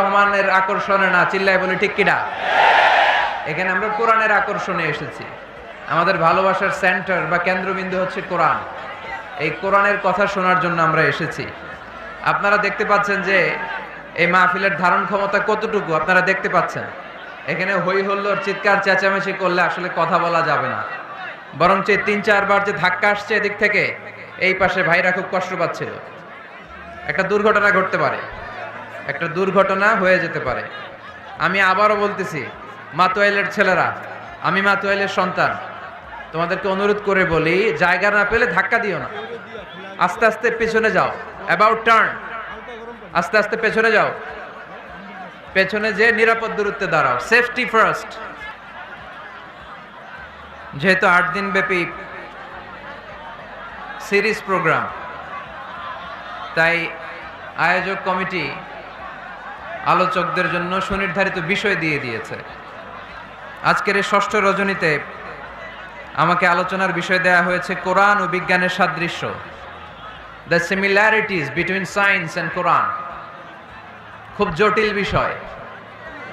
রহমানের আকর্ষণে না চিল্লাই বলে ঠিক কিনা? এখানে আমরা কোরআনের আকর্ষণে এসেছি। আমাদের ভালোবাসার সেন্টার বা কেন্দ্রবিন্দু হচ্ছে কোরআন। এই কোরআনের কথা শোনার জন্য আমরা এসেছি। আপনারা দেখতে পাচ্ছেন যে এই মাহফিলের ধারণ ক্ষমতা কতটুকু? আপনারা দেখতে পাচ্ছেন। এখানে হই হল্লোর চিৎকার, চেঁচামেচি করলে আসলে কথা বলা যাবে না। বরঞ্চ তিন চারবার যে ধাক্কা আসছে এদিক থেকে, এই পাশে ভাইরা খুব কষ্ট পাচ্ছিল। একটা দুর্ঘটনা ঘটতে পারে। একটা দুর্ঘটনা হয়ে যেতে পারে। আমি আবারও বলতেছি, মাতোয়াইলের ছেলেরা, আমি মাতোয়াইলের সন্তান। তোমাদেরকে অনুরোধ করে বলি, জায়গা না পেলে ধাক্কা দিও না। আস্তে আস্তে পেছনে যাও। অ্যাবাউট টার্ন আস্তে আস্তে পেছনে যাও। পেছনে যে নিরাপদ দূরত্বে দাঁড়াও। সেফটি ফার্স্ট যেহেতু আট দিন ব্যাপী সিরিজ প্রোগ্রাম, তাই আয়োজক কমিটি আলোচকদের জন্য সুনির্ধারিত বিষয় দিয়ে দিয়েছে। আজকের এই ষষ্ঠ রজনীতে আমাকে আলোচনার বিষয় দেয়া হয়েছে কোরআন ও বিজ্ঞানের সাদৃশ্য। The similarities between science and Quran খুব জটিল বিষয়।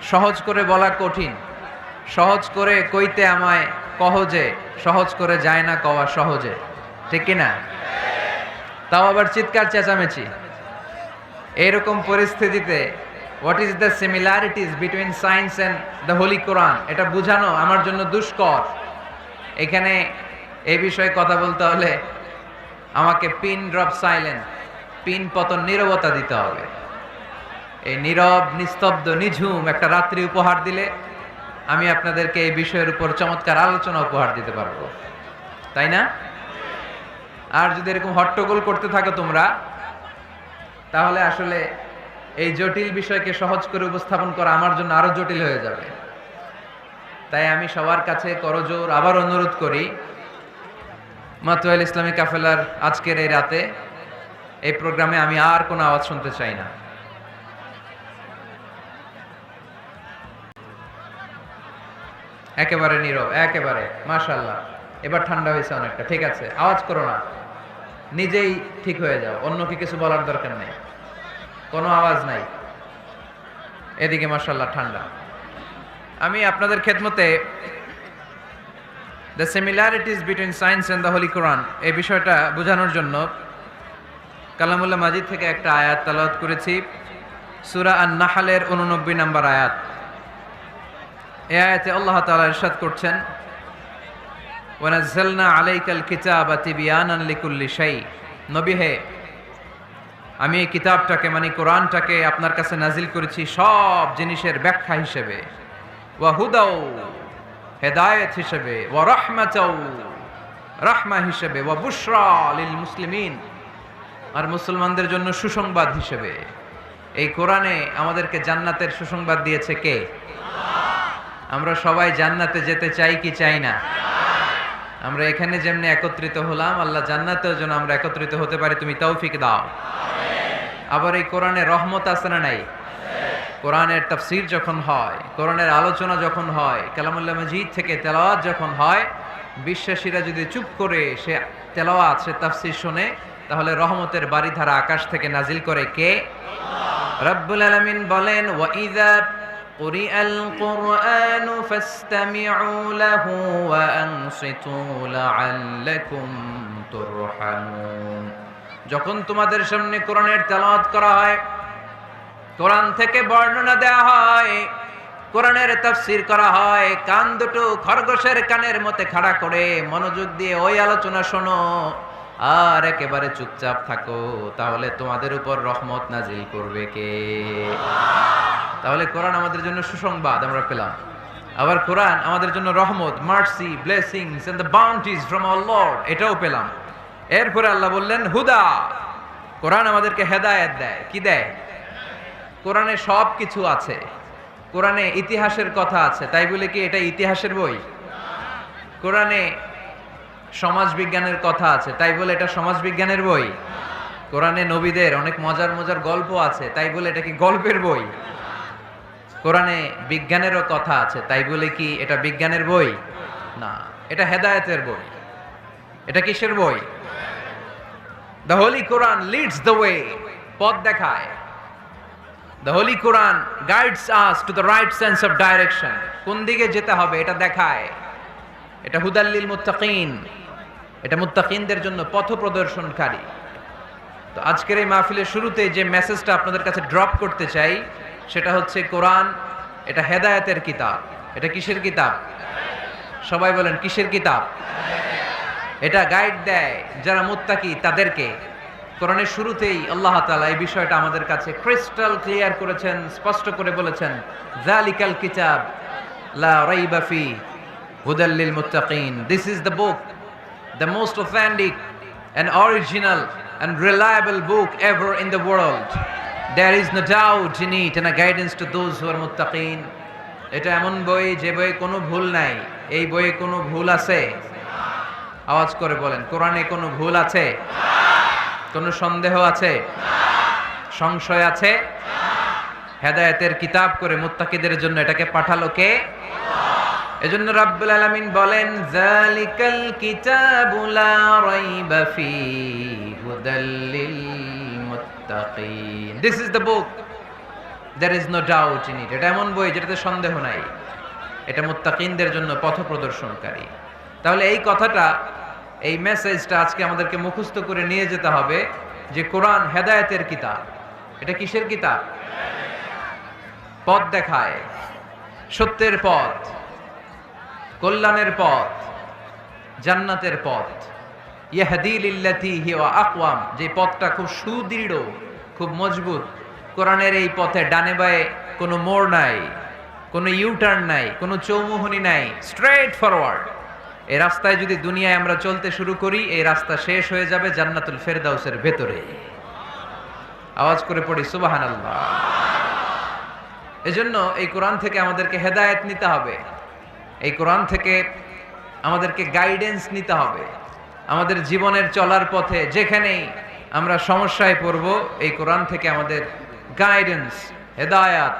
সহজ করে বলা কঠিন। সহজ করে কইতে আমায় কহজে, সহজ করে যায় না কওয়া সহজে। ঠিক কিনা তাও আবার চিৎকার চেঁচামেচি। এরকম পরিস্থিতিতে what is the similarities between science and the holy Quran এটা বোঝানো আমার জন্য দুষ্কর। এখানে এই বিষয়ে কথা বলতে হলে আমাকে পিন ড্রপ সাইলেন্ট পিন পতন নীরবতা দিতে হবে। এই নীরব, নিস্তব্ধ, নিঝুম একটা রাত্রি উপহার দিলে আমি আপনাদেরকে এই বিষয়ের উপর চমৎকার আলোচনা উপহার দিতে পারব। তাই না? আর যদি এরকম হট্টগোল করতে থাকো তোমরা, তাহলে আসলে এই জটিল বিষয়কে সহজ করে উপস্থাপন করা আমার জন্য আরও জটিল হয়ে যাবে। তাই আমি সবার কাছে করজোর আবার অনুরোধ করি মাতুয়াল ইসলামী কাফেলার আজকের এই রাতে এই প্রোগ্রামে আমি আর কোনো আওয়াজ শুনতে চাই না। একেবারে নীরব, একেবারে মাশাল্লাহ এবার ঠান্ডা হয়েছে অনেকটা, ঠিক আছে, আওয়াজ করো না। নিজেই ঠিক হয়ে যাও, অন্যকে কিছু বলার দরকার নেই। কোনো আওয়াজ নাই। এদিকে মাশাল্লাহ ঠান্ডা। আমি আপনাদের খেদমতে the similarities between science and the holy Quran এই বিষয়টা বোঝানোর জন্য কালামুল্লাহ মাজিদ থেকে একটা আয়াত তালাওয়াত করেছি। সুরা আন নাহালের উননব্বই নম্বর আয়াত। এ আয়াতে আল্লাহ তাআলা ইরশাদ করছেন ওয়ানাজ্জালনা আলাইকাল কিতাবা তিবিয়ানান লিকুল্লি শাই। নবী হে আমি এই কিতাবটাকে মানে কোরআনটাকে আপনার কাছে নাজিল করেছি সব জিনিসের ব্যাখ্যা হিসেবে। ওয়া হুদাও, হেদায়েত হিসেবে, ওয়া রাহমাতাও, রাহমা হিসেবে, ওয়া বুশরা লিল মুসলিমিন। আর মুসলমানদের জন্য সুসংবাদ হিসেবে। এই কোরআনে আমাদেরকে জান্নাতের সুসংবাদ দিয়েছে কে? আমরা সবাই জান্নাতে যেতে চাই কি চাই না? আমরা এখানে যেমনি একত্রিত হলাম, আল্লাহ জান্নাতেও যেন আমরা একত্রিত হতে পারি, তুমি তৌফিক দাও। আবার এই কোরআনে রহমত আছে না নাই কোরআনের তাফসির যখন হয় কোরআনের আলোচনা যখন হয় কালামুল্লাহ মজিদ থেকে তেলাওয়াত যখন হয় বিশ্বাসীরা যদি চুপ করে সে তেলাওয়াত সে তাফসির শোনে তাহলে রহমতের বাড়িধারা আকাশ থেকে নাজিল করে কে রব্বুল আলামিন বলেন ওয়াইদা قرئ القرآن فاستمعوا له وأنصتوا لعلكم ترحمون যখন তোমাদের সামনে কোরআনের তেলাওয়াত করা হয়, কোরআন থেকে বর্ণনা দেওয়া হয়, কোরআনের তাফসির করা হয়, কান দুটো খরগোশের কানের মতে খাড়া করে মনোযোগ দিয়ে ওই আলোচনা শোনো আর একেবারে চুপচাপ থাকো, তাহলে তোমাদের উপর রহমত নাজিল করবে কে? তাহলে কোরআন আমাদের জন্য সুসংবাদ আমরা পেলাম। আবার কোরআন আমাদের জন্য রহমত, mercy, blessings and the bounties from our Lord এটাও পেলাম। এরপরে আল্লাহ বললেন, হুদা, কোরআন আমাদেরকে হেদায়েত দেয়। কি দেয়? কোরআনে সব কিছু আছে। কোরআনে ইতিহাসের কথা আছে। তাই বলে কি এটা ইতিহাসের বই? কোরআনে সমাজ বিজ্ঞানের কথা আছে। তাই বলে এটা সমাজ বিজ্ঞানের বই? কোরআনে নবীদের অনেক মজার মজার গল্প আছে। তাই বলে এটা কি গল্পের বই? কোরআনে বিজ্ঞানেরও কথা আছে। তাই বলে কি এটা বিজ্ঞানের বই? না, এটা হেদায়েতের বই। এটা কিসের বই? The holy Quran leads the way পথ দেখায়। The holy Quran guides us to the right sense of direction কোন দিকে যেতে হবে এটা দেখায়। এটা হুদাল্লিল মুত্তাকিন। এটা মুত্তাকিনদের জন্য পথ প্রদর্শনকারী। তো আজকের এই মাহফিলের শুরুতে যে মেসেজটা আপনাদের কাছে ড্রপ করতে চাই, সেটা হচ্ছে কোরআন, এটা হেদায়েতের কিতাব। এটা কিসের কিতাব? সবাই বলেন, কিসের কিতাব? এটা গাইড দেয় যারা মুত্তাকি তাদেরকে। কোরআনের শুরুতেই আল্লাহ তাআলা এই বিষয়টা আমাদের কাছে ক্রিস্টাল ক্লিয়ার করেছেন, স্পষ্ট করে বলেছেন, জালিকাল কিতাব লা রাইবা ফি হুদাল লিল মুত্তাকিন। This is the book the most authentic original and reliable book ever in the world. There is no doubt in it and a guidance to those who are muttaqin. এটা এমন বই যে বইয়ে কোনো ভুল নাই। এই বইয়ে কোনো ভুল আছে। আওয়াজ করে বলেন, কোরআনে কোনো ভুল আছে? কোনো সন্দেহ আছে? সংশয় আছে? হেদায়েতের কিতাব করে মুত্তাকিদের জন্য এটাকে পাঠালো কে? এজন্য রাব্বুল আলামিন বলেন, জালিকাল কিতাবু লা রাইবা ফি হুদাল লিল মুত্তাকিন। This is the book there is no doubt in it এটা এমন বই যেটাতে সন্দেহ নাই। এটা মুত্তাকিনদের জন্য পথ প্রদর্শনকারী। তাহলে এই কথাটা, এই মেসেজটা আজকে আমাদেরকে মুখস্থ করে নিয়ে যেতে হবে যে কোরআন হেদায়েতের কিতাব। এটা কিসের কিতাব? পথ দেখায়, সত্যের পথ, কল্যাণের পথ, জান্নাতের পথ। হিওয়া আকওয়াম, যে পথটা খুব সুদৃঢ়, খুব মজবুত। কোরআনের এই পথে ডানে বায়ে কোনো মোড় নাই, কোনো ইউটার্ন নাই, কোনো চৌমুহনি নাই স্ট্রেট ফরওয়ার্ড এই রাস্তায় যদি দুনিয়ায় আমরা চলতে শুরু করি, এই রাস্তা শেষ হয়ে যাবে জান্নাতুল ফেরদাউসের ভেতরে আওয়াজ করে পড়ি সুবাহান আল্লাহ এজন্য এই কোরআন থেকে আমাদেরকে হেদায়েত নিতে হবে। এই কোরআন থেকে আমাদেরকে গাইডেন্স নিতে হবে। আমাদের জীবনের চলার পথে যেখানেই আমরা সমস্যায় পড়ব, এই কোরআন থেকে আমাদের গাইডেন্স হেদায়াত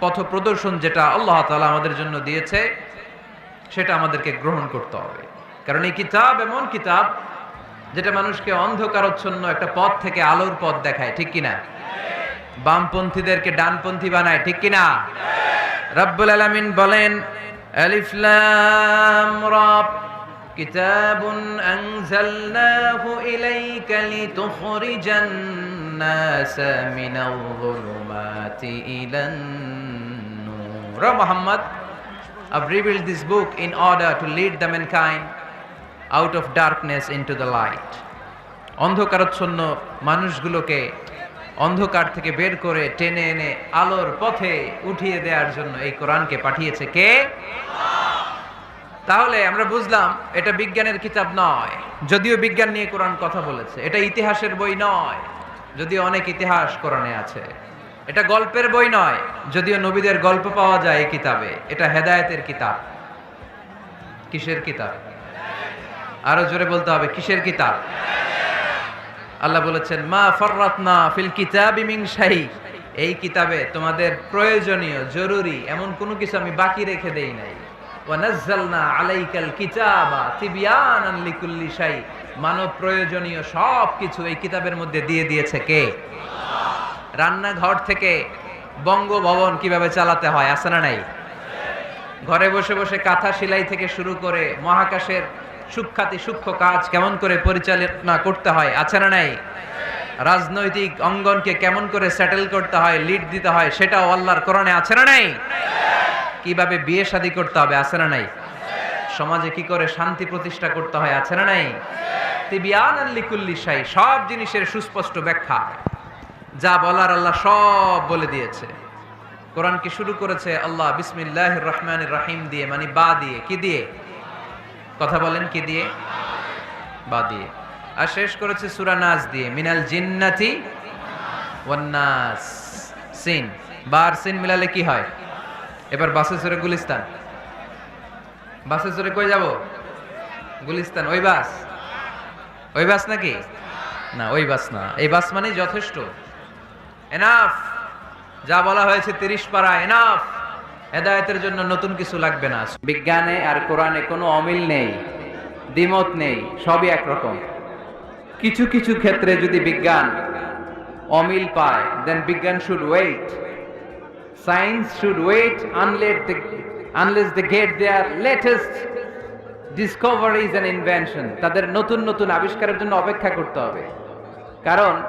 পথ প্রদর্শন যেটা আল্লাহ তালা আমাদের জন্য দিয়েছে সেটা আমাদেরকে গ্রহণ করতে হবে কারণ এই কিতাব এমন কিতাব যেটা মানুষকে অন্ধকারচ্ছন্ন একটা পথ থেকে আলোর পথ দেখায় ঠিক কিনা বামপন্থীদেরকে ডানপন্থী বানায় ঠিক কিনা রব্বুল আলামিন বলেন আলিফ লাম রা كتاب أنزلناه إليك لتخرج الناس من الظلمات إلى النور Muhammad I've revealed this book in order to lead the mankind out of darkness into the light. অন্ধকারচ্ছন্ন মানুষগুলোকে অন্ধকার থেকে বের করে টেনে এনে আলোর পথে উঠিয়ে দেওয়ার জন্য এই কোরআনকে পাঠিয়েছে কে? তাহলে আমরা বুঝলাম, এটা বিজ্ঞানের কিতাব নয়। যদিও বিজ্ঞান নিয়ে কোরআন কথা বলেছে, এটা ইতিহাসের বই নয়। যদিও অনেক ইতিহাস কোরআনে আছে। এটা গল্পের বই নয়, যদিও নবীদের গল্প পাওয়া যায় এই কিতাবে। এটা হেদায়েতের কিতাব। কিসের কিতাব? আরও জোরে বলতে হবে, কিসের কিতাব? আল্লাহ বলেছেন, মা ফররাতনা ফিল কিতাবি মিন শাই। এই কিতাবে তোমাদের প্রয়োজনীয়, জরুরি, এমন কোনো কিছু আমি বাকি রেখে দেই নাই। ওয়ানাজ্জালনা আলাইকাল কিতাবা তিবয়ানান লিকুল্লি শাই। মানব প্রয়োজনীয় সব কিছু এই কিতাবের মধ্যে দিয়ে দিয়েছে কে? রান্নাঘর থেকে বঙ্গভবন কীভাবে চালাতে হয়, আছে না নাই? ঘরে বসে বসে কাঁথা সেলাই থেকে শুরু করে মহাকাশের সূক্ষাতি সূক্ষ্ম কাজ কেমন করে পরিচালনা করতে হয়, আছে না নাই? রাজনৈতিক অঙ্গনকে কেমন করে সেটেল করতে হয় লিড দিতে হয়, সেটাও আল্লাহর কোরআনে আছে না নাই? কীভাবে বিয়ে শাদী করতে হবে, আছে না নাই? সমাজে কি করে শান্তি প্রতিষ্ঠা করতে হয়, আছে না নাই? তিবিয়ান সব জিনিসের সুস্পষ্ট ব্যাখ্যা। যা বলার আল্লাহ সব বলে দিয়েছে। কোরআন কি শুরু করেছে? আল্লাহ বিসমিল্লাহ রহমান রাহিম দিয়ে মানে বা দিয়ে, কি দিয়ে? কথা বলেন, কি দিয়ে? বা দিয়ে। আর শেষ করেছে সুরা নাস দিয়ে, মিনাল জিন্নাতি ওয়ান্নাস সিন বার সিন মিলালে কি হয়? এবার বাসে চড়ে গুলিস্তান। বাসে চড়ে কই যাব? গুলিস্তান, ওই বাস? ওই বাস নাকি? না, ওই বাস না। এই বাস মানে যথেষ্ট। এনাফ যা বলা হয়েছে তিরিশ পারা এনাফ হেদায়তের জন্য নতুন কিছু লাগবে না। বিজ্ঞানে আর কোরআনে কোনো অমিল নেই দ্বিমত নেই সবই একরকম। কিছু কিছু ক্ষেত্রে যদি বিজ্ঞান অমিল পায় দেন বিজ্ঞান should wait Science should wait unless they, unless they get their latest discoveries and invention. তাদের নতুন নতুন আবিষ্কারের জন্য অপেক্ষা করতে হবে। কারণ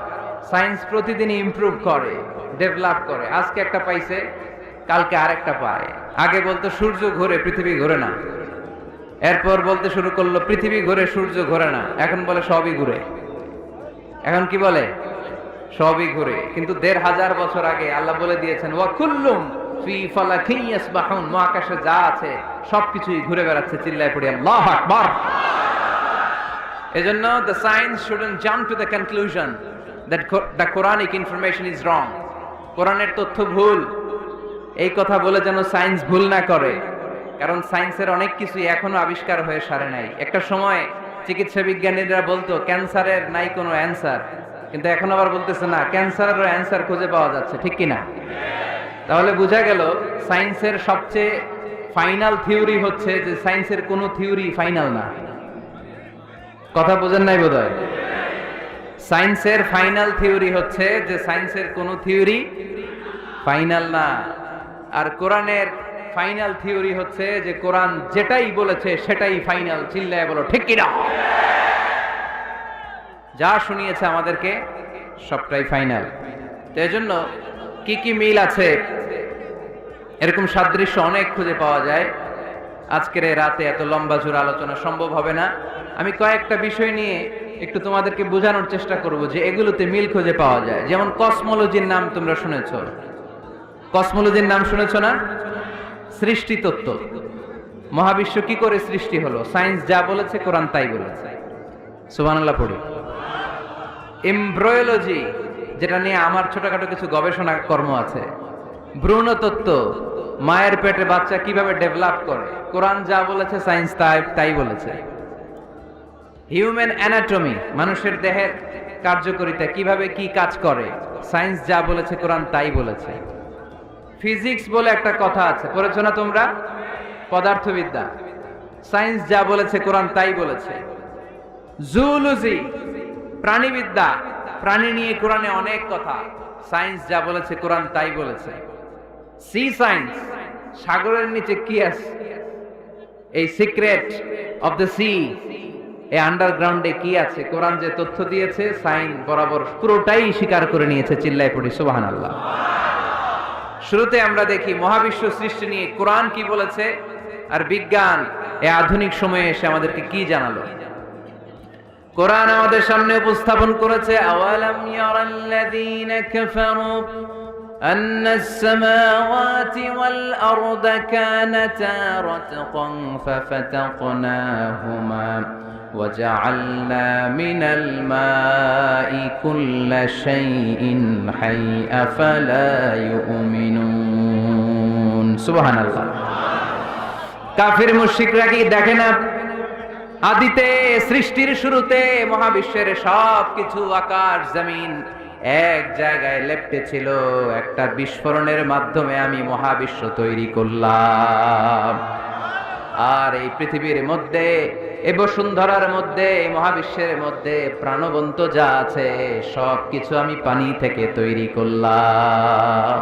সায়েন্স প্রতিদিন ইমপ্রুভ করে ডেভেলপ করে। আজকে একটা পাইছে, কালকে আরেকটা পায়। আগে বলতো সূর্য ঘুরে, পৃথিবী ঘুরে না। এরপর বলতে শুরু করল, পৃথিবী ঘুরে, সূর্য ঘুরে না। এখন বলে সবই ঘুরে। এখন কি বলে? সবই ঘুরে। কিন্তু দেড় হাজার বছর আগে আল্লাহ বলে দিয়েছেন, ওয়া কুল্লুম ফি ফালাকিন ইয়াসবাহুন মহাকাশে যা আছে সবকিছুই ঘুরে বেড়াচ্ছে, চিল্লায় পড়ে। আল্লাহু আকবার। এজন্য the science shouldn't jump to the conclusion that the Quranic information is wrong কোরআনের তথ্য ভুল। এই কথা বলে যেন সায়েন্স ভুল না করে। কারণ সায়েন্সের অনেক কিছুই এখনও আবিষ্কার হয়ে সারে নাই। একটা সময় চিকিৎসা বিজ্ঞানীরা বলতো ক্যান্সারের নাই কোনো অ্যান্সার কিন্তু এখন আবার বলতেছে, না ক্যান্সারেরও অ্যান্সার খুঁজে পাওয়া যাচ্ছে। ঠিক কি না? তাহলে বোঝা গেল সায়েন্সের সবচেয়ে ফাইনাল থিওরি হচ্ছে যে সায়েন্সের কোনো থিওরি ফাইনাল না। কথা বোঝেন নাই বোধ হয় সায়েন্সের ফাইনাল থিওরি হচ্ছে যে সায়েন্সের কোনো থিওরি ফাইনাল না। আর কোরআনের ফাইনাল থিওরি হচ্ছে যে কোরআন যেটাই বলেছে সেটাই ফাইনাল, চিল্লায় বলো, ঠিক কিনা? যা শুনিয়েছে আমাদেরকে সবটাই ফাইনাল। তো এজন্য কি কি মিল আছে? এরকম সাদৃশ্য অনেক খুঁজে পাওয়া যায়। আজকের এই রাতে এত লম্বা জোর আলোচনা সম্ভব হবে না। আমি কয়েকটা বিষয় নিয়ে একটু তোমাদেরকে বোঝানোর চেষ্টা করব যে এগুলোতে মিল খুঁজে পাওয়া যায়। যেমন কসমোলজির নাম তোমরা শুনেছ। কসমোলজির নাম শুনেছ না? সৃষ্টি তত্ত্ব মহাবিশ্ব কি করে সৃষ্টি হলো? সায়েন্স যা বলেছে, কোরআন তাই বলেছে। সুবহানাল্লাহ পড়ি। এমব্রয়োলজি, যেটা নিয়ে আমার ছোটখাটো কিছু গবেষণা কর্ম আছে। ভ্রূণ তত্ত্ব মায়ের পেটে বাচ্চা কীভাবে ডেভেলপ করে? কোরআন যা বলেছে, সায়েন্স তাই তাই বলেছে। হিউম্যান অ্যানাটমি মানুষের দেহের কার্যকরিতা, কীভাবে কি কাজ করে? সায়েন্স যা বলেছে কোরআন তাই বলেছে। ফিজিক্স বলে একটা কথা আছে। পড়েছো না তোমরা? পদার্থবিদ্যা। সায়েন্স যা বলেছে কোরআন তাই বলেছে। জুলজি প্রাণীবিদ্যা। প্রাণী নিয়ে কোরআনে অনেক কথা। সায়েন্স যা বলেছে কোরআন তাই বলেছে। সি সায়েন্স সাগরের নিচে কি আছে? এই সিক্রেট অফ দ্য সি এই আন্ডারগ্রাউন্ডে কি আছে কোরআন যে তথ্য দিয়েছে সাইন বরাবর পুরোটাই স্বীকার করে নিয়েছে চিল্লায় পড়ি সুবাহান আল্লাহ শুরুতে আমরা দেখি মহাবিশ্ব সৃষ্টি নিয়ে কোরআন কি বলেছে আর বিজ্ঞান এই আধুনিক সময়ে এসে আমাদেরকে কি জানালো কোরআন আমাদের সামনে উপস্থাপন করেছে আওয়ালাম ইয়ারাল্লাযীনা কাফারু أن السماوات والأرض كانتا رتقا ففتقناهما وجعلنا من الماء كل شيء حي أفلا يؤمنون سبحان الله কাফির মুশরিকরা কি দেখে না আদিতে সৃষ্টির শুরুতে মহাবিশ্বের সব কিছু আকাশ জমিন এক জায়গায় লেপ্টে ছিল একটা বিস্ফোরণের মাধ্যমে আমি মহাবিশ্ব তৈরি করলাম আর এই পৃথিবীর মধ্যে এ বসুন্ধরার মধ্যে এই মহাবিশ্বের মধ্যে প্রাণবন্ত যা আছে সব কিছু আমি পানি থেকে তৈরি করলাম।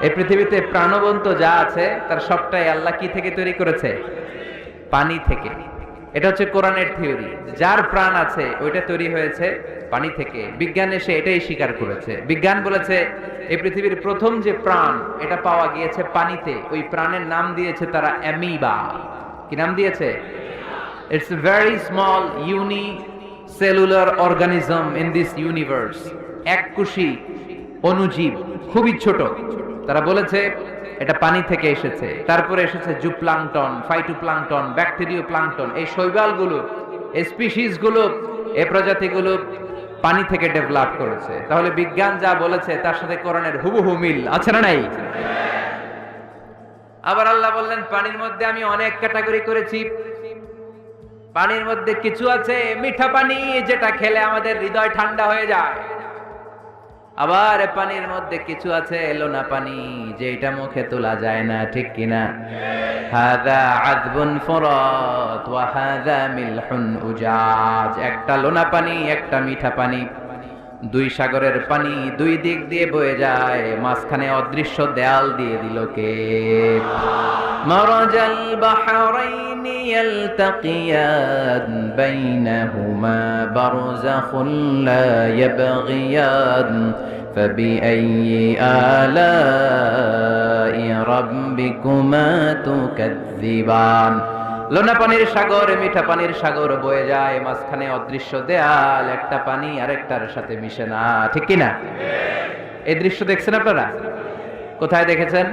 এই পৃথিবীতে প্রাণবন্ত যা আছে, তার সবটাই আল্লাহ কি থেকে তৈরি করেছে? পানি থেকে। এটা হচ্ছে কোরআনের থিওরি। যার প্রাণ আছে, ওইটা তৈরি হয়েছে পানি থেকে। বিজ্ঞান এসে এটাই স্বীকার করেছে। বিজ্ঞান বলেছে এই পৃথিবীর প্রথম যে প্রাণ, এটা পাওয়া গিয়েছে পানিতে। ওই প্রাণের নাম দিয়েছে তারা অ্যামিবা। কি নাম দিয়েছে? It's very small unicellular organism in this universe এককুশি অনুজীব, খুবই ছোট। তারা বলেছে, এটা পানি থেকে এসেছে। তারপরে এসেছে জুপ্লাংটন, ফাইটোপ্লাংটন ব্যাকটেরিও প্লাংটন এই শৈবালগুলো, এই স্পিসিসগুলো এই প্রজাতিগুলো পানি থেকে ডেভেলপ করেছে। তাহলে বিজ্ঞান যা বলেছে, তার সাথে কোরআনের হুবহু মিল, আছে না নাই? আবার আল্লাহ বললেন, পানির মধ্যে আমি অনেক ক্যাটাগরি করেছি। পানির মধ্যে কিছু আছে, মিঠা পানি, যেটা খেলে আমাদের হৃদয় ঠান্ডা হয়ে যায়। আবার পানির মধ্যে কিছু আছে, লোনা পানি যে এটা মুখে তোলা যায় না, ঠিক কিনা? হাদা আদবুন ফরত, ওয়া হাদা মিলহুন উজাজ। একটা লোনা পানি, একটা মিঠা পানি। দুই সাগরের পানি দুই দিক দিয়ে বয়ে যায় মাঝখানে অদৃশ্য দেয়াল দিয়ে দিল কে মরজাল বাহরাইন يلتقيان بينهما برزخ لا يبغيان فبأي آلاء ربكما تكذبان লোনা পানির সাগর, মিঠা পানির সাগর বয়ে যায়, মাঝখানে অদৃশ্য দেয়াল, একটা পানি আরেকটার সাথে মিশে না, ঠিক কি না এই দৃশ্য দেখছেন আপনারা? কোথায় দেখেছেন?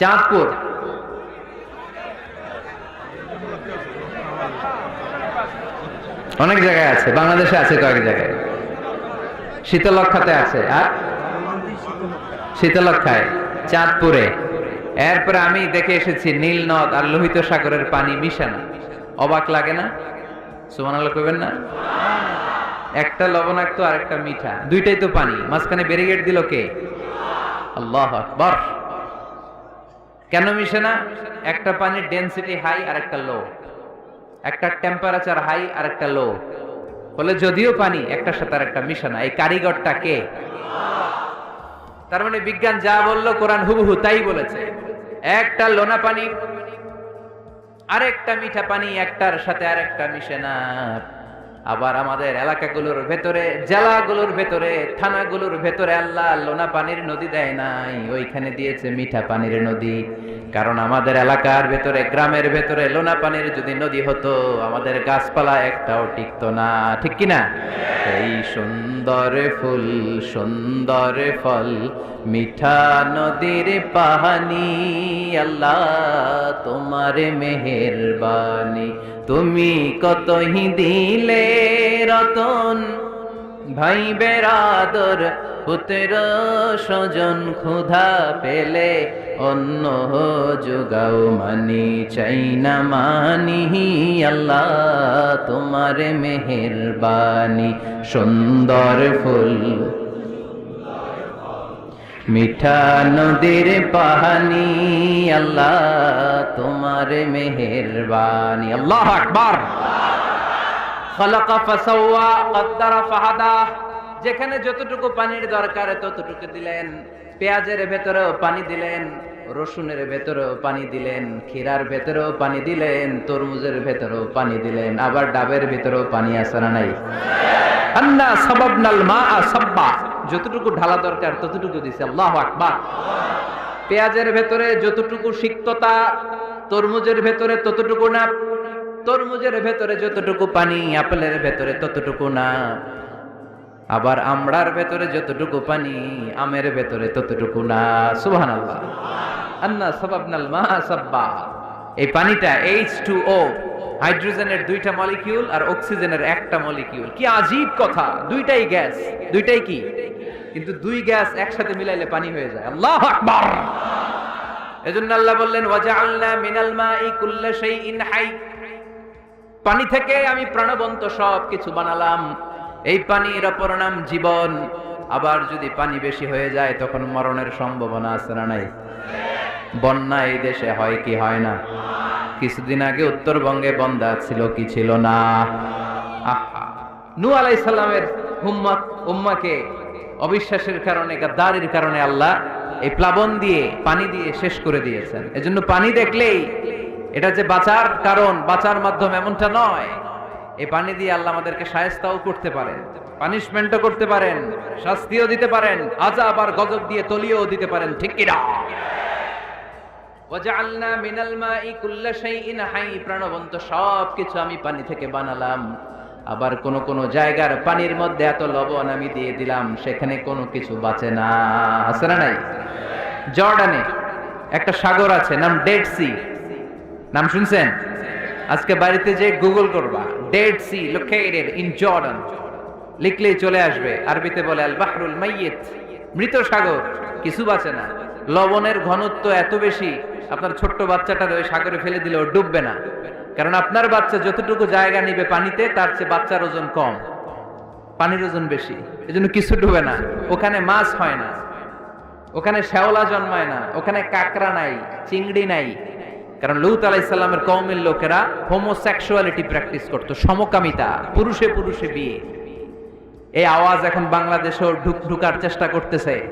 চাঁদপুর। অনেক জায়গায় আছে, বাংলাদেশে আছে কয়েক জায়গায়। শীতলক্ষাতে আছে, আর? শীতলক্ষায় চাঁদপুরে। এরপরে আমি দেখে এসেছি নীল নদ আর লোহিত সাগরের পানি মিশানো। অবাক লাগে না? সুমান আল্লাহ কইবেন না? একটা লবণাক্ত আর একটা মিঠা, দুইটাই তো পানি। মাঝখানে ব্যারিকেড দিল কে? আল্লাহ আকবার। কেন মিশে না? একটা পানির ডেনসিটি হাই আর একটা লো। একটা টেম্পারেচার হাই আর একটা লো। বলে যদিও পানি, একটার সাথে আর একটা মিশে না। এই কারিগরটা কে? তার মানে বিজ্ঞান যা বলল কোরআন হুবহু তাই বলেছে। একটা লোনা পানি, আরেকটা মিঠা পানি, একটার সাথে আরেকটা মিশে না। আবার আমাদের এলাকাগুলোর ভেতরে, জেলাগুলোর ভেতরে, থানাগুলোর ভেতরে আল্লাহ লোনা পানির নদী দেয় নাই। ওইখানে দিয়েছে মিঠা পানির নদী। কারণ আমাদের এলাকার ভেতরে, গ্রামের ভেতরে লোনা পানির যদি নদী হতো, আমাদের গাছপালা একটাও টিকতো না। ঠিক কি না এই সুন্দর ফুল, সুন্দর ফল, মিঠা নদীর পাহানি, আল্লাহ তোমার মেহেরবানি। তুমি কতই দিলে রতন? ভাই বেরাদর, পুত্র স্বজন ক্ষুধা পেলে অন্য যোগাও মানি, চাই না মানি, আল্লাহ তোমার মেহেরবানি সুন্দর ফুল মিঠা নদীর পাহানি আল্লাহ তোমার মেহেরবানি। আল্লাহ আকবার। যেখানে যতটুকু পানির দরকার ততটুকু দিলেন। পেঁয়াজের ভেতরেও পানি দিলেন, রসুনের ভেতরেও পানি দিলেন, ক্ষীরার ভেতরেও পানি দিলেন, তরমুজের ভেতরেও পানি দিলেন, আবার ডাবের ভেতরেও পানি না নাই? আন্না সাবাবনাল মা সাব্বা। যতটুকু ঢালা দরকার ততটুকু দিছে। আল্লাহ আকবার। পেঁয়াজের ভেতরে যতটুকু সিক্ততা, তরমুজের ভেতরে ততটুকু না, তরমুজের ভেতরে যতটুকু পানি, আপেলের ভেতরে ততটুকু না। আবার আমড়ার ভেতরে যতটুকু পানি, আমের ভেতরে ততটুকু না। সুবহান আল্লাহ আন্না সাবাবনাল মা সাব্বা। এই পানিটা এইচ টু ও হাইড্রোজেনের দুইটা মলিকিউল আর অক্সিজেনের একটা মলিকিউল। কি আজীব কথা। দুইটাই গ্যাস। দুইটাই কি? কিন্তু দুই গ্যাস একসাথে মিলাইলে পানি হয়ে যায়। আল্লাহ আকবার। এজন্য আল্লাহ বললেন, ওয়াজআলনা মিনাল মাই কুল্লা শাইইন হাই। পানি থেকে আমি প্রাণবন্ত সব কিছু বানালাম। এই পানির অপর নাম জীবন। আবার যদি পানি বেশি হয়ে যায়, তখন মরণের সম্ভাবনা আছে না নাই? বন্যা এই দেশে হয় কি হয় না? কিছুদিন আগে উত্তরবঙ্গে বন্দা ছিল কি ছিল না? নু আলাই সাল্লামের হুম্মত উম্মাকে অবিশ্বাসের কারণে গাদ্দারির কারণে আল্লাহ এই প্লাবন দিয়ে, পানি দিয়ে শেষ করে দিয়েছেন। এজন্য পানি দেখলেই এটা যে বাঁচার কারণ, বাঁচার মাধ্যম এমনটা নয়। এই পানি দিয়ে আল্লাহ আমাদেরকে সায়স্তাও করতে পারেন পানিশমেন্টও করতে পারেন, শাস্তিও দিতে পারেন আজা আবার গজব দিয়ে তলিয়েও দিতে পারেন, ঠিক কিনা? ওয়াজআলনা মিনাল মাই কুল্লা শাইইন হাই, প্রাণবন্ত সব কিছু আমি পানি থেকে বানালাম। আবার কোন কোন জায়গার পানির মধ্যে এত লবণ আমি দিয়ে দিলাম, সেখানে কোনো কিছু বাঁচে না। আছে না নাই? জর্ডানে একটা সাগর আছে, নাম ডেড সি। নাম শুনছেন? আজকে বাড়িতে যে গুগল করবা, Dead Sea located in Jordan. লিখলেই চলে আসবে, আরবিতে বলে আল বাহরুল মাইয়িত। মৃত সাগর, কিছু বাঁচে না। লবণের ঘনত্ব এত বেশি, আপনার ছোট্ট বাচ্চাটার ওই সাগরে ফেলে দিলেও ডুববে না। কারণ আপনার বাচ্চা যতটুকু জায়গা নিবে পানিতে, তার চেয়ে বাচ্চার ওজন কম। পানির ওজন বেশি। এজন্য কিছু ডুবে না। ওখানে মাছ হয় না। ওখানে শ্যাওলা জন্মায় না। ওখানে কাকড়া নাই, চিংড়ি নাই। কারণ লৌত আলাইসাল্লামের কওমের লোকেরা হোমোসেক্সুয়ালিটি প্র্যাকটিস করতো, সমকামিতা, পুরুষে পুরুষে বিয়ে। এই আওয়াজ এখন বাংলাদেশেও ঢুক ঢুকার চেষ্টা করতেছে।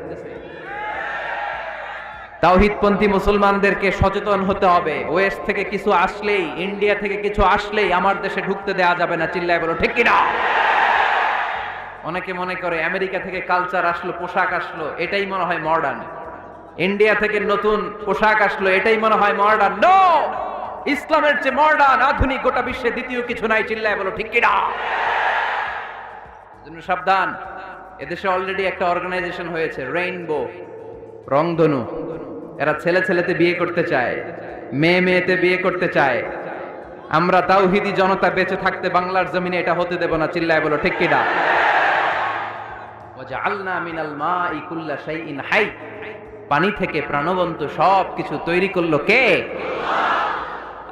তাওহিদপন্থী মুসলমানদেরকে সচেতন হতে হবে। ওয়েস্ট থেকে কিছু আসলেই, ইন্ডিয়া থেকে কিছু আসলেই আমার দেশে ঢুকতে দেয়া যাবে না, চিল্লায় বলো, ঠিক কিনা? অনেকে মনে করে আমেরিকা থেকে কালচার আসলো, পোশাক আসলো, এটাই মনে হয় মডার্ন ইন্ডিয়া থেকে নতুন পোশাক আসলো, এটাই মনে হয় মডার্ন নো ইসলামের চেয়ে মডার্ন আধুনিক, গোটা বিশ্বে দ্বিতীয় কিছু নাই, চিল্লায় বলো, ঠিক কিনা? জন্য সাবধান। এদেশে অলরেডি একটা অর্গানাইজেশন হয়েছে রেইনবো রংধনু। এরা ছেলে ছেলেতে বিয়ে করতে চায়, মেয়ে মেয়েতে বিয়ে করতে চায়। আমরা তাওহিদি জনতা বেঁচে থাকতে বাংলার জমিনে এটা হতে দেব না, চিল্লায় বলো, ঠিক কিনা? পানি থেকে প্রাণবন্ত সব কিছু তৈরি করল কে?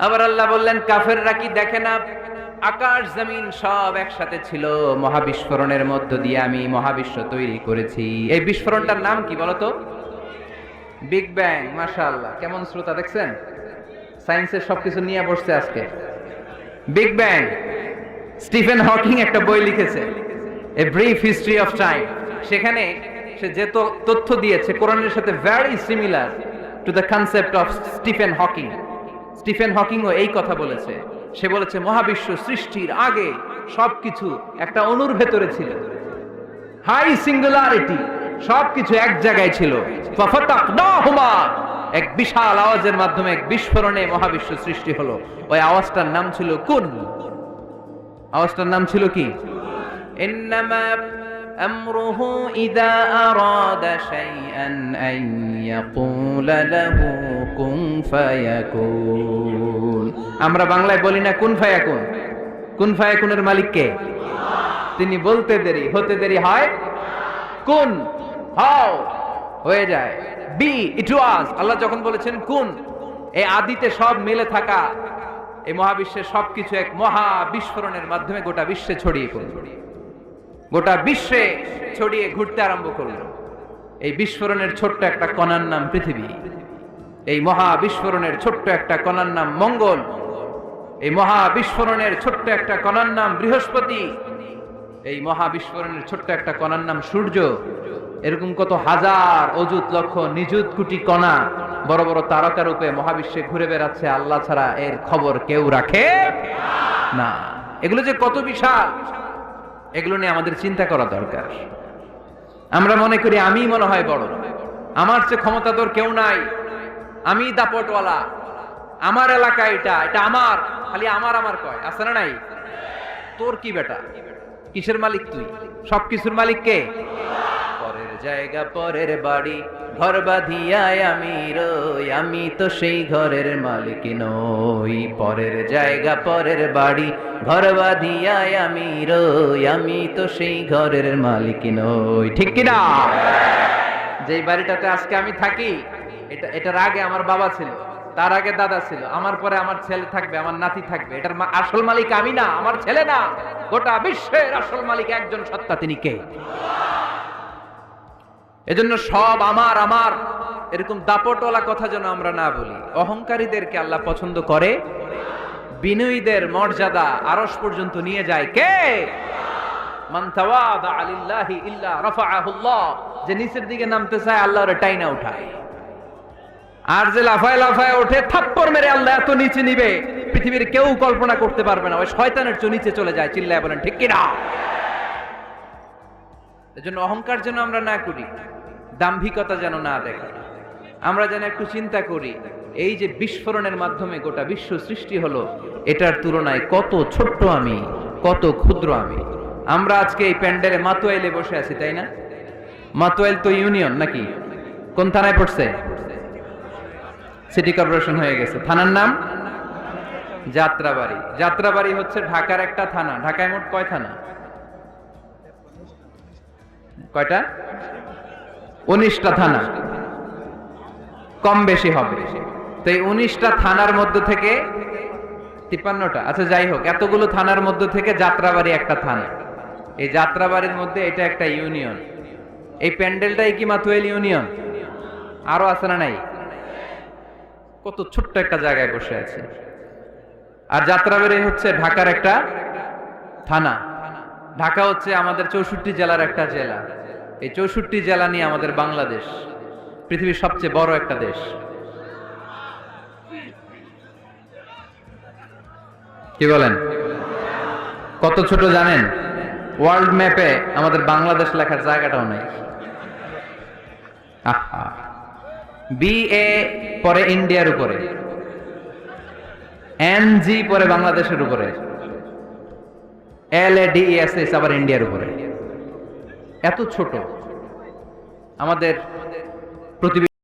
আবার আল্লাহ বললেন, কাফেররা কি দেখে না? আকাশ, জমিন সব একসাথে ছিল, মহাবিস্ফোরণের মধ্য দিয়ে আমি মহাবিশ্ব তৈরি করেছি। এই বিস্ফোরণটার নাম কি বলতো বিগ ব্যাং মাশাআল্লাহ। কেমন শ্রোতা দেখছেন? সায়েন্সের সবকিছু নিয়ে বসছে আজকে। বিগ ব্যাং স্টিফেন হকিং একটা বই লিখেছে। A brief history of time সেখানে সে যে তথ্য দিয়েছে, কোরআনের সাথে very similar to the concept of Stephen Hawking Stephen হকিংও এই কথা বলেছে। সে বলেছে, মহাবিশ্ব সৃষ্টির আগে সবকিছু একটা অনুর ভেতরে ছিল। হাই সিঙ্গুলারিটি সবকিছু এক জায়গায় ছিল। এক বিশাল আওয়াজের মাধ্যমে এক বিস্ফোরণে মহাবিশ্ব সৃষ্টি হলো। ওই আওয়াজটার নাম ছিল কুন। আওয়াজটার নাম ছিল কি? আমরা বাংলায় বলি না কুন ফায়াকুন। কুন ফায়াকুনের মালিক কে? তিনি বলতে দেরি হতে দেরি হয় কুন। হাও, হয়ে যায়। বি ইট ওয়াজ আল্লাহ যখন বলেছেন, কোন এই আদিতে সব মিলে থাকা এই মহাবিশ্বের সবকিছু এক মহা বিস্ফোরণের মাধ্যমে গোটা বিশ্বে ছড়িয়ে পড়ল। গোটা বিশ্বে ছড়িয়ে ঘুরতে আরম্ভ করল। এই বিস্ফোরণের ছোট্ট একটা কণার নাম পৃথিবী। এই মহা বিস্ফোরণের ছোট্ট একটা কণার নাম মঙ্গল। এই মহা বিস্ফোরণের ছোট্ট একটা কণার নাম বৃহস্পতি। এই মহা বিস্ফোরণের ছোট্ট একটা কণার নাম সূর্য। এরকম কত হাজার অযুত লক্ষ নিযুত কোটি কণা বড় বড় তারকা রূপে মহাবিশ্বে ঘুরে বেড়াচ্ছে, আল্লাহ ছাড়া এর খবর কেউ রাখে? না। এগুলো যে কত বিশাল, এগুলো নিয়ে আমাদের চিন্তা করা দরকার। আমরা মনে করি আমি মনে হয় বড়। আমার চেয়ে ক্ষমতাধর কেউ নাই। আমি দাপটওয়ালা। আমার এলাকা এটা এটা আমার। খালি আমার আমার কয়, আছে না নাই? তোর কি বেটা? কিসের মালিক তুই? সবকিছুর মালিক কে? জায়গা পরের বাড়ি, ঘর বাঁধিয়ায় আমি রই। আমি তো সেই ঘরের মালিক নই। পরের জায়গা পরের বাড়ি, ঘর বাঁধিয়ায় আমি রই। আমি তো সেই ঘরের মালিক নই। ঠিক কিনা? যেই বাড়িটাতে আজকে আমি থাকি, এটা এটার আগে আমার বাবা ছিল, তার আগে দাদা ছিল। আমার পরে আমার ছেলে থাকবে, আমার নাতি থাকবে। এটার আসল মালিক আমি না, আমার ছেলে না। গোটা বিশ্বের আসল মালিক একজন সত্তা, তিনি কে? এজন্য সব আমার আমার। এরকম দাপটওয়ালা কথা যেন আমরা না বলি। অহংকারীদেরকে আল্লাহ পছন্দ করে, বিনয়ীদের মর্যাদা আরস পর্যন্ত নিয়ে যায়। কে? যে নিচের দিকে নামতে চায়, আল্লাহ ওরে টাইনা উঠায়। আর যে লাফায় লাফায় ওঠে, থাপ্পড় মেরে আল্লাহ এত নিচে নিবে। পৃথিবীর কেউ কল্পনা করতে পারবে না। ওই শয়তানের চেয়ে নিচে চলে যায়। চিল্লায় বলেন, ঠিক কিনা? এজন্য অহংকার যেন আমরা না করি, দাম্ভিকতা যেন না দেখি আমরা যেন একটু চিন্তা করি, এই যে বিস্ফোরণের মাধ্যমে গোটা বিশ্ব সৃষ্টি হলো, এটার তুলনায় কত ছোট্ট আমি, কত ক্ষুদ্র আমি। আমরা আজকে এই প্যান্ডেলে মাতোয়াইলে বসে আছি, তাই না? মাতোয়াইল তো ইউনিয়ন নাকি? কোন থানায় পড়ছে? সিটি কর্পোরেশন হয়ে গেছে। থানার নাম? যাত্রাবাড়ি। যাত্রাবাড়ি হচ্ছে ঢাকার একটা থানা। ঢাকায় মোট কয় থানা? কয়টা? উনিশটা থানা। কম বেশি হবে। তো এই উনিশটা থানার মধ্যে থেকে তিপ্পান্নটা। আচ্ছা যাই হোক, এতগুলো থানার মধ্যে থেকে যাত্রাবাড়ি একটা থানা। এই যাত্রাবাড়ির মধ্যে এটা একটা ইউনিয়ন। এই প্যান্ডেলটাই কি মাতুয়েল ইউনিয়ন? আরও আছে না নাই? কত ছোট্ট একটা জায়গায় বসে আছে। আর যাত্রাবাড়ি হচ্ছে ঢাকার একটা থানা। ঢাকা হচ্ছে আমাদের চৌষট্টি জেলার একটা জেলা। এই চৌষট্টি জেলা নিয়ে আমাদের বাংলাদেশ, পৃথিবীর সবচেয়ে বড় একটা দেশ। কি বলেন? কত ছোট জানেন? ওয়ার্ল্ড ম্যাপে আমাদের বাংলাদেশ লেখার জায়গাটাও নাই। বি এ পরে ইন্ডিয়ার উপরে। এন জি পরে বাংলাদেশের উপরে। L A D S S আবার ইন্ডিয়ার উপরে। এত ছোট। আমাদের প্রতিবেশী